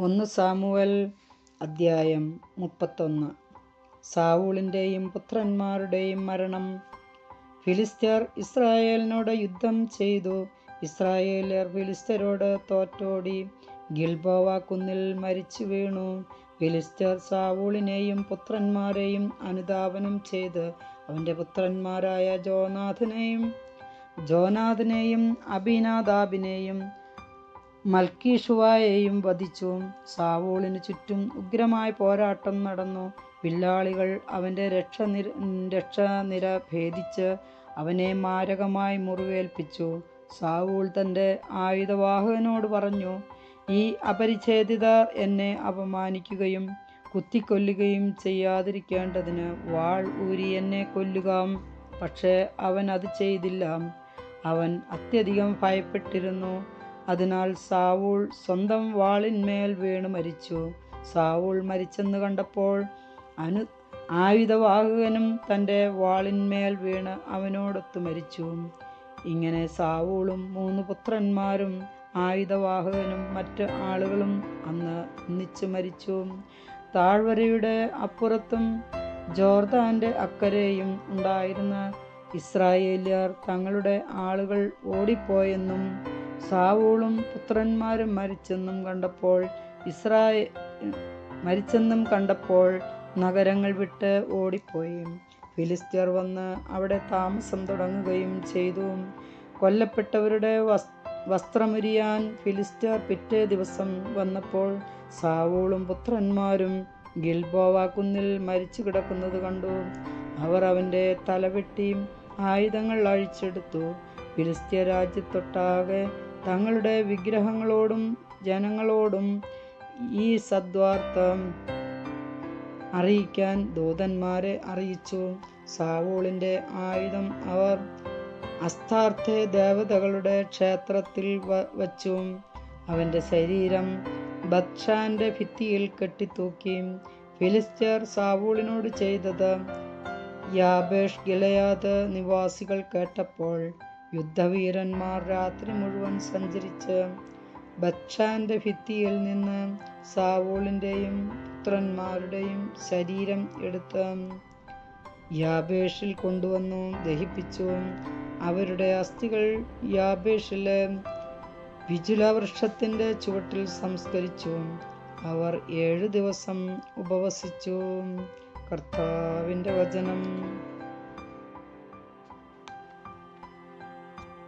ഒന്ന് സാമുവൽ അദ്ധ്യായം മുപ്പത്തൊന്ന്. സാവൂളിന്റെയും പുത്രന്മാരുടെയും മരണം. ഫിലിസ്ത്യർ ഇസ്രായേലിനോട് യുദ്ധം ചെയ്തു. ഇസ്രായേലർ ഫിലിസ്ത്യരോട് തോറ്റോടി. ഗിൽബോവ കുന്നിൽ മരിച്ചു വീണു. ഫിലിസ്ത്യർ സാവൂളിനെയും പുത്രന്മാരെയും അനുധാവനം ചെയ്ത്. അവന്റെ പുത്രന്മാരായ ജോനാഥനെയും ജോനാഥിനെയും അബിനാദാബിനെയും മൽക്കീഷുവായെയും വധിച്ചു. സാവോളിനു ചുറ്റും ഉഗ്രമായ പോരാട്ടം നടന്നു. വില്ലാളികൾ അവന്റെ രക്ഷ രക്ഷനിര ഭേദിച്ച് അവനെ മാരകമായി മുറിവേൽപ്പിച്ചു. സാവൂൾ തന്റെ ആയുധവാഹകനോട് പറഞ്ഞു ഈ അപരിച്ഛേദിതർ എന്നെ അപമാനിക്കുകയും കുത്തിക്കൊല്ലുകയും ചെയ്യാതിരിക്കേണ്ടതിന് വാൾ ഊരി എന്നെ കൊല്ലുക. പക്ഷേ അവൻ അത് ചെയ്തില്ല. അവൻ അത്യധികം ഭയപ്പെട്ടിരുന്നു. അതിനാൽ സാവൂൾ സ്വന്തം വാളിന്മേൽ വീണു മരിച്ചു. സാവൂൾ മരിച്ചെന്ന് കണ്ടപ്പോൾ അനു ആയുധവാഹകനും തന്റെ വാളിന്മേൽ വീണ് അവനോടൊത്ത് മരിച്ചു. ഇങ്ങനെ സാവൂളും മൂന്ന് പുത്രന്മാരും ആയുധവാഹകനും മറ്റ് ആളുകളും അന്ന് ഒന്നിച്ച് മരിച്ചു. താഴ്വരയുടെ അപ്പുറത്തും ജോർദാന്റെ അക്കരെയും ഉണ്ടായിരുന്ന ഇസ്രായേലിയർ തങ്ങളുടെ ആളുകൾ ഓടിപ്പോയെന്നും സാവൂളും പുത്രന്മാരും മരിച്ചെന്നും കണ്ടപ്പോൾ ഇസ്രായേ മരിച്ചെന്നും കണ്ടപ്പോൾ നഗരങ്ങൾ വിട്ട് ഓടിപ്പോയി. ഫിലിസ്ത്യർ വന്ന് അവിടെ താമസം തുടങ്ങുകയും ചെയ്തു. കൊല്ലപ്പെട്ടവരുടെ വസ് വസ്ത്രമുരിയാൻ ഫിലിസ്ത്യർ പിറ്റേ ദിവസം വന്നപ്പോൾ സാവൂളും പുത്രന്മാരും ഗിൽബോവ കുന്നിൽ മരിച്ചു കിടക്കുന്നത് കണ്ടു. അവർ അവന്റെ തലവെട്ടി ആയുധങ്ങൾ അഴിച്ചെടുത്തു. ഫിലിസ്ത്യ രാജ്യത്തൊട്ടാകെ തങ്ങളുടെ വിഗ്രഹങ്ങളോടും ജനങ്ങളോടും ഈ സദ്വാർത്ത അറിയിക്കാൻ ദൂതന്മാരെ അറിയിച്ചു. സാവൂളിന്റെ ആയുധം അവർ അസ്ഥാർത്ഥ ദേവതകളുടെ ക്ഷേത്രത്തിൽ വച്ചു. അവന്റെ ശരീരം ബത്ഷാന്റെ ഭിത്തിയിൽ കെട്ടിത്തൂക്കി. ഫിലിസ്ത്യർ സാവൂളിനോട് ചെയ്തത് യാബേഷ് ഗിലയാദ് നിവാസികൾ കേട്ടപ്പോൾ യുദ്ധവീരന്മാർ രാത്രി മുഴുവൻ സഞ്ചരിച്ച് ബച്ചാന്റെ ഭിത്തിയിൽ നിന്ന് സാവൂളിന്റെയും പുത്രന്മാരുടെയും ശരീരം എടുത്ത് യാബേഷിൽ കൊണ്ടുവന്നു ദഹിപ്പിച്ചു. അവരുടെ അസ്ഥികൾ യാബേഷിലെ വിജുലവൃക്ഷത്തിന്റെ ചുവട്ടിൽ സംസ്കരിച്ചു. അവർ ഏഴു ദിവസം ഉപവസിച്ചു. കർത്താവിന്റെ വചനം.